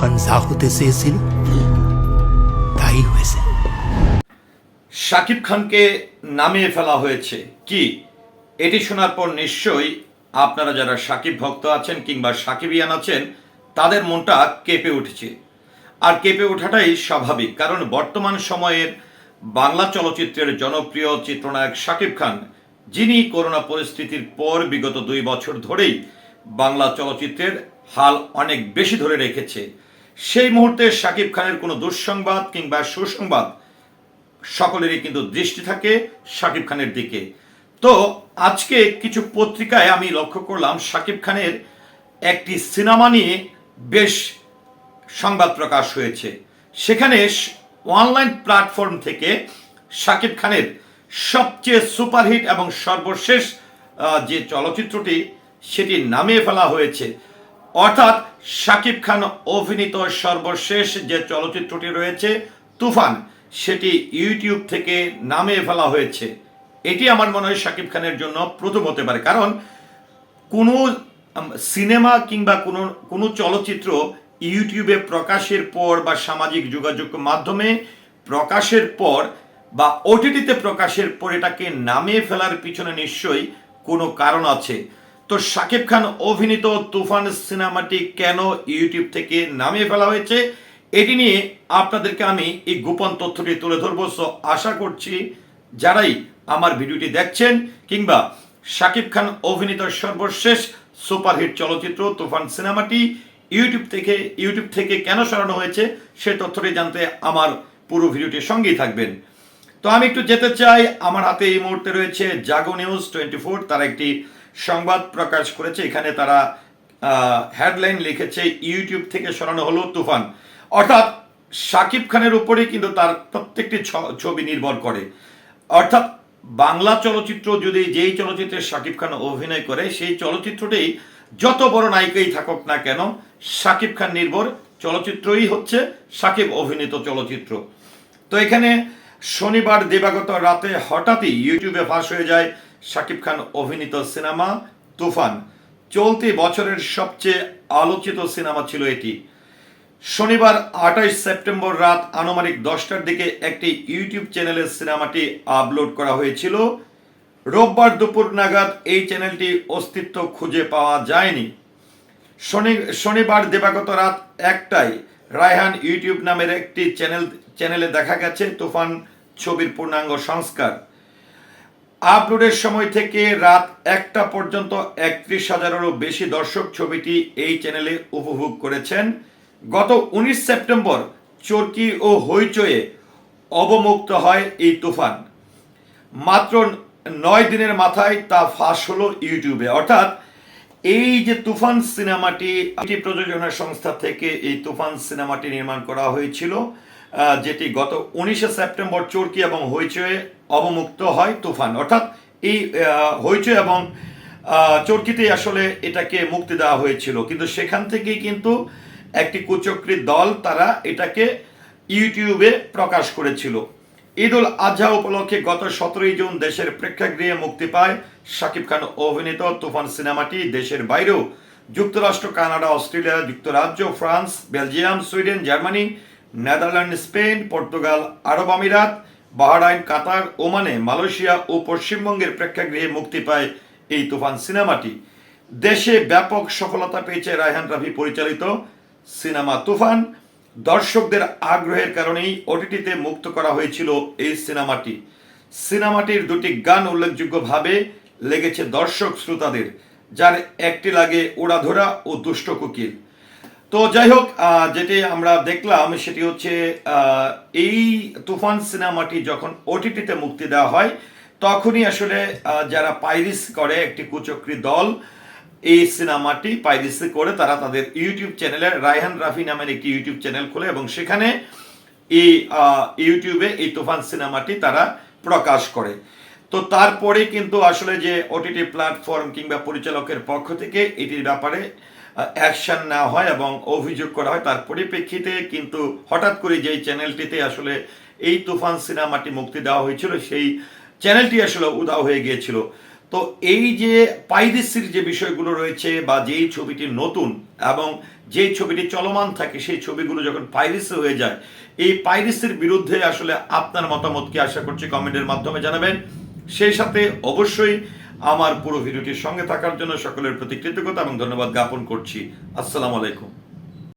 খান যা হতে চেয়েছিল, তাই হয়েছে। শাকিব খানকে নামিয়ে ফেলা হয়েছে। কি? এটি শোনার পর নিশ্চয়ই আপনারা যারা সাকিব ভক্ত আছেন কিংবা সাকিবিয়ান আছেন, তাদের মনটা কেঁপে উঠেছে। আর কেঁপে ওঠাটাই স্বাভাবিক, কারণ বর্তমান সময়ের বাংলা চলচ্চিত্রের জনপ্রিয় চিত্রনায়ক শাকিব খান, যিনি করোনা পরিস্থিতির পর বিগত দুই বছর ধরেই বাংলা চলচ্চিত্রের হাল অনেক বেশি ধরে রেখেছে। সেই মুহূর্তে শাকিব খানের কোনো দুঃসংবাদ কিংবা সুসংবাদ সকলেরই কিন্তু দৃষ্টি থাকে শাকিব খানের দিকে। তো আজকে কিছু পত্রিকায় আমি লক্ষ্য করলাম শাকিব খানের একটি সিনেমা নিয়ে বেশ সংবাদ প্রকাশ হয়েছে। সেখানে অনলাইন প্ল্যাটফর্ম থেকে শাকিব খানের সবচেয়ে সুপারহিট এবং সর্বশেষ যে চলচ্চিত্রটি সেটি নামিয়ে ফেলা হয়েছে। অর্থাৎ শাকিব খান অভিনীত সর্বশেষ যে চলচ্চিত্রটি রয়েছে, তুফান, সেটি ইউটিউব থেকে নামিয়ে ফেলা হয়েছে। এটি আমার মনে হয় শাকিব খানের জন্য প্রথম হতে পারে। কারণ কোনো সিনেমা কিংবা কোনো কোনো চলচ্চিত্র ইউটিউবে প্রকাশের পর বা সামাজিক যোগাযোগ মাধ্যমে প্রকাশের পর বা ওটিটিতে প্রকাশের পর এটাকে নামিয়ে ফেলার পিছনে নিশ্চয়ই কোনো কারণ আছে। তো শাকিব খান অভিনীত তুফান সিনেমাটি কেন ইউটিউব থেকে নামিয়ে ফেলা হয়েছে? এটি নিয়ে আপনাদেরকে আমি এই গোপন তথ্যটি তুলে ধরবো। সো আশা করছি যারাই আমার ভিডিওটি দেখছেন কিংবা শাকিব খান অভিনীত সর্বশেষ সুপারহিট চলচ্চিত্র তুফান সিনেমাটি ইউটিউব থেকে ইউটিউব থেকে কেন সরানো হয়েছে, সে তথ্যটি জানতে আমার পুরো ভিডিওটির সঙ্গেই থাকবেন। তো আমি একটু যেতে চাই। আমার হাতে এই মুহূর্তে রয়েছে জাগো নিউজ টোয়েন্টি ফোর তারা একটি সংবাদ প্রকাশ করেছে। এখানে তারা হেডলাইন লিখেছে ইউটিউব থেকে সরানো হলো তুফান। অর্থাৎ শাকিব খানের উপরে কিন্তু তার প্রত্যেকটি ছবি নির্ভর করে। অর্থাৎ বাংলা চলচ্চিত্র যদি যেই চলচ্চিত্রে শাকিব খান অভিনয় করে, সেই চলচ্চিত্রটি যত বড় নায়িকাই থাকুক না কেন শাকিব খান নির্ভর চলচ্চিত্রই হচ্ছে শাকিব অভিনীত চলচ্চিত্র। তো এখানে শনিবার দেবাগত রাতে হঠাৎই ইউটিউবে ফাঁস হয়ে যায়। শাকিব খান অভিনীত সিনেমা তুফান। চলতি বছরের সবচেয়ে আলোচিত সিনেমা ছিল এটি। শনিবার আঠাইশ সেপ্টেম্বর রাত আনুমানিক দশটার দিকে একটি ইউটিউব চ্যানেলে সিনেমাটি আপলোড করা হয়েছিল। রোববার দুপুর নাগাদ এই চ্যানেলটি অস্তিত্ব খুঁজে পাওয়া যায়নি। শনি, শনিবার দেবাগত রাত একটায় রায়হান ইউটিউব নামের একটি চ্যানেল, চ্যানেলে দেখা গেছে তুফান ছবির পূর্ণাঙ্গ সংস্কার। আপলোডের সময় থেকে রাত একটা পর্যন্ত একত্রিশ হাজারেরও বেশি দর্শক ছবিটি এই চ্যানেলে উপভোগ করেছেন। গত উনিশ সেপ্টেম্বর চরকি ও হইচয়ে অবমুক্ত হয় এই তুফান। মাত্র নয় দিনের মাথায় তা ফাঁস হলো ইউটিউবে। অর্থাৎ এই যে তুফান সিনেমাটি প্রযোজনা সংস্থা থেকে এই তুফান সিনেমাটি নির্মাণ করা হয়েছিল যেটি গত উনিশে সেপ্টেম্বর চরকি এবং হইচয়ে অবমুক্ত হয় তুফান। অর্থাৎ এই হইচই এবং আহ, চরকিতে আসলে এটাকে মুক্তি দেওয়া হয়েছিল। কিন্তু সেখান থেকেই কিন্তু একটি কুচক্রী দল তারা এটাকে ইউটিউবে প্রকাশ করেছিল। ঈদ উল আজহা উপলক্ষে গত সতেরোই জুন দেশের প্রেক্ষাগৃহে মুক্তি পায় শাকিব খান অভিনীত তুফান সিনেমাটি। দেশের বাইরেও যুক্তরাষ্ট্র কানাডা অস্ট্রেলিয়া যুক্তরাজ্য France Belgium Sweden Germany Netherland Spain Portugal আরব আমিরাত বাহরাইন, কাতার, ওমানে, মালয়েশিয়া ও পশ্চিমবঙ্গের প্রেক্ষাগৃহে মুক্তি পায় এই তুফান সিনেমাটি। দেশে ব্যাপক সফলতা পেয়েছে রায়হান রাফি পরিচালিত সিনেমা তুফান। দর্শকদের আগ্রহের কারণেই ওটিটিতে মুক্ত করা হয়েছিল এই সিনেমাটি। সিনেমাটির দুটি গান উল্লেখযোগ্যভাবে লেগেছে দর্শক শ্রোতাদের যার একটি লাগে ওড়াধরা ও দুষ্ট কুকিল। তো যাই হোক যেটি আমরা দেখলাম সেটি হচ্ছে এই তুফান সিনেমাটি যখন ওটিটিতে মুক্তি দেওয়া হয়, তখনই আসলে যারা পাইরিস করে একটি কুচক্রী দল, এই সিনেমাটি পাইরিসি করে তারা তাদের ইউটিউব চ্যানেলে রায়হান রাফি নামের একটি ইউটিউব চ্যানেল খোলে এবং সেখানে এই ইউটিউবে এই তুফান সিনেমাটি তারা প্রকাশ করে। তো তারপরে কিন্তু আসলে যে ওটিটি প্ল্যাটফর্ম কিংবা পরিচালকের পক্ষ থেকে এটির ব্যাপারে অ্যাকশন নেওয়া হয় এবং অভিযোগ করা হয় তার পরিপ্রেক্ষিতে কিন্তু হঠাৎ করে যেই চ্যানেলটিতে আসলে এই তুফান সিনেমাটি মুক্তি দেওয়া হয়েছিল, সেই চ্যানেলটি আসলে উদাও হয়ে গিয়েছিল। তো এই যে পাইরেসির যে বিষয়গুলো রয়েছে বা যেই ছবিটি নতুন এবং যেই ছবিটি চলমান থাকে, সেই ছবিগুলো যখন পাইরেসি হয়ে যায়, এই পাইরেসির বিরুদ্ধে আসলে আপনার মতামত কি? আশা করছি কমেন্টের মাধ্যমে জানাবেন। সেই সাথে অবশ্যই আমার পুরো ভিডিওটির সঙ্গে থাকার জন্য সকলের প্রতি কৃতজ্ঞতা এবং ধন্যবাদ জ্ঞাপন করছি। আসসালামু আলাইকুম।